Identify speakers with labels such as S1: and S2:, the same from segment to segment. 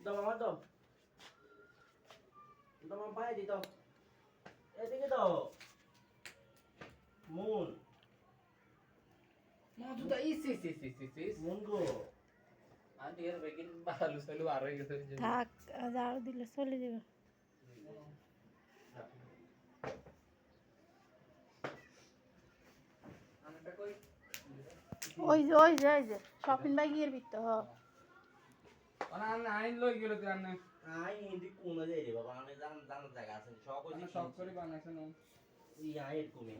S1: দাও আমার দাও দাও আমার পায়ে দি দাও এদিকে দাও মন
S2: মধুটা ইস ইস ইস ইস ইস ইস
S1: মন গো
S2: আন্টি এর বেগিন বালু সালু আর গেছে যে
S3: থাক ঝাড়ু দিলে চলে যাবে ওই যে ওই যে ওই যে শপিং ব্যাগের ভিতর
S2: আইন লই গেল তুই আনে
S1: আই হিন্দি কোনে যাই রে বাবা আমি জান জান জায়গা আছে সব
S2: অনা
S1: কইছি
S2: সব করে বানাইছ না
S1: ই আয়ের কমে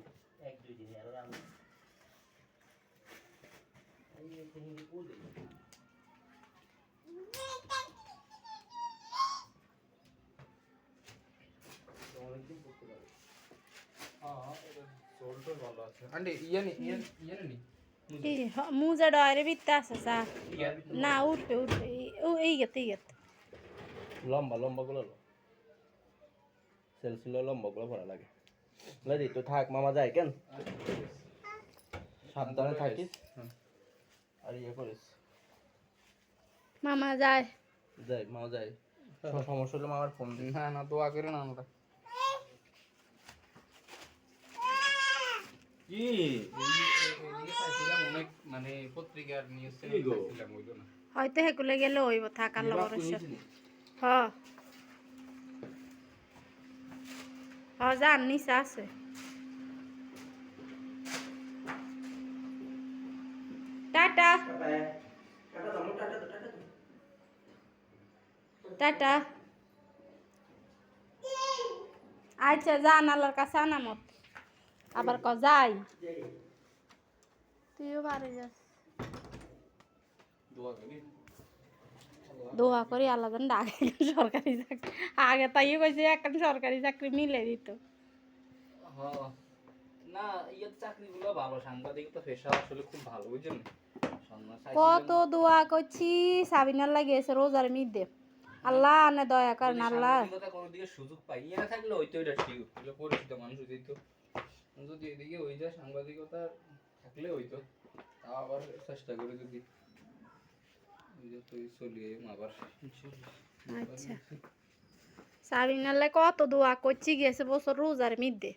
S1: এক দুই দিন আর আমি এই একটা হিন্দি কোনে অনেকদিন করতে পারবে
S2: হ্যাঁ এটা সোলটা ভালো আছে আন্টি ইয়ে নি ইয়ে ইয়ে নি
S3: এই হ- মুজা ডয়ের ভিতরে আছে চা না উঠবে উঠবে এই- ও এই গেতে এই গেতে
S1: লম্বা লম্বা গুলো লো লম্বা গুলো ভালো লাগে। লাদি তো থাক মামা যায় কেন? সাবধানে থাকিস। আর ইয়ে করিস।
S3: মামা যায়।
S1: যাই মামা যায়। সব সমস্যা হলে মামার ফোন দিস।
S2: না না দোয়া করে না আমরা
S1: কি
S2: অনেক মানে পত্রিকার নিউজ
S1: গো।
S2: চাইছিলাম না
S3: হয়তো হেকুলে গেলে হইব থাক আল্লাহ ভরসা হ। হ যান নিচে আছে। টাটা। টাটা। আচ্ছা যান আল্লাহর কাছে আনামত আবার ক যাই। তুইও বাড়ি যাস।
S2: দোয়া করি।
S3: আল্লাহ যেন ডাকে সরকারি চাকরি আগে তাই কইছে একটা সরকারি চাকরি মিলে দিত।
S2: না ইয়ে চাকরিগুলো ভালো সাংবাদিক তো পেশা আসলে খুব ভালো বুঝছেন?
S3: কত দোয়া করছি সাবিনার লাগিয়েছে রোজার মিদে। আল্লাহ আনে দয়া করেন
S2: যদি
S3: আল্লাহ।
S2: কোনো দিকে সুযোগ পাই ইয়ে না থাকলে ওইতো এটা ঠিক পরিচিত মানুষ হইত। যদি এদিকে ওই যায় সাংবাদিকতা থাকলে হইতো। তাও আবার চেষ্টা করে যদি ওই যে তুই চলিয়ে আবার
S3: আচ্ছা। সাবিনার লাগে কত দোয়া করছি গেছে বছর রোজার মিদে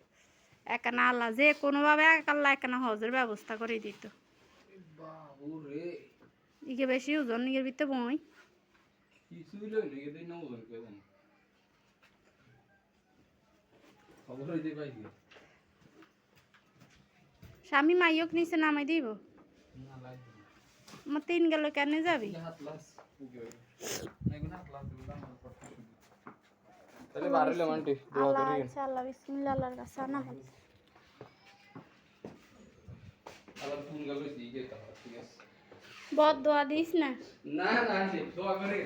S3: একানা আল্লাহ যে কোনোভাবে আল্লাহ একানা হজের ব্যবস্থা করে দিত। ইকে বেশি ওজন ভিতরে বই স্বামী মাইয়ক নিচে নামাই দিব? আমার তিন গেল কেন যাবি?
S2: হাত লাস উগে না এগুলো হাত লাস দিলাম তাহলে বাড়িলাম আন্টি দোয়া
S3: আল্লাহ আচ্ছা বিসমিল্লাহ আল্লাহর কাছে আনামত
S2: আবার ফোন গেল দিকে তাহলে ঠিক আছে?
S3: বদ দোয়া দিস না?
S2: না না আন্টি দোয়া করে।